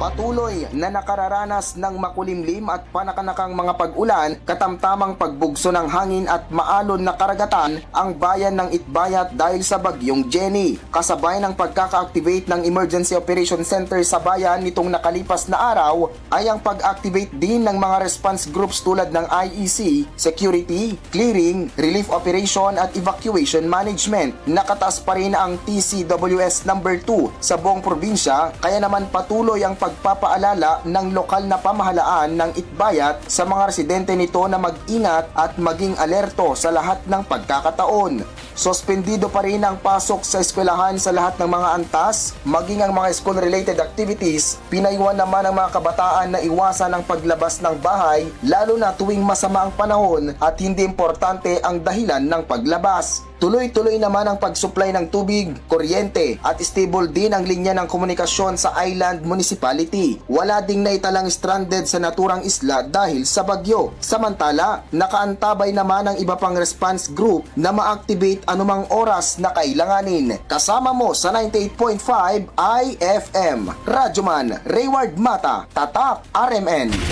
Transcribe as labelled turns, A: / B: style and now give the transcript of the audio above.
A: Patuloy na nakararanas ng makulimlim at panakanakang mga pag-ulan, katamtamang pagbugso ng hangin at maalon na karagatan ang bayan ng Itbayat dahil sa bagyong Jenny. Kasabay ng pagkaka-activate ng Emergency Operation Center sa bayan nitong nakalipas na araw ay ang pag-activate din ng mga response groups tulad ng IEC, Security, Clearing, Relief Operation at Evacuation Management. Nakataas pa rin ang TCWS number 2 sa buong probinsya kaya naman patuloy ang pagpapaalala ng lokal na pamahalaan ng Itbayat sa mga residente nito na mag-ingat at maging alerto sa lahat ng pagkakataon. Suspendido pa rin ang pasok sa eskwelahan sa lahat ng mga antas, maging ang mga school-related activities. Pinayuhan naman ang mga kabataan na iwasan ang paglabas ng bahay lalo na tuwing masama ang panahon at hindi importante ang dahilan ng paglabas. Tuloy-tuloy naman ang pag-supply ng tubig, kuryente at stable din ang linya ng komunikasyon sa island municipality. Wala ding naitalang stranded sa naturang isla dahil sa bagyo. Samantala, nakaantabay naman ang iba pang response group na ma-activate anumang oras na kailanganin. Kasama mo sa 98.5 IFM. Radyoman Rayward Mata, Tatak RMN.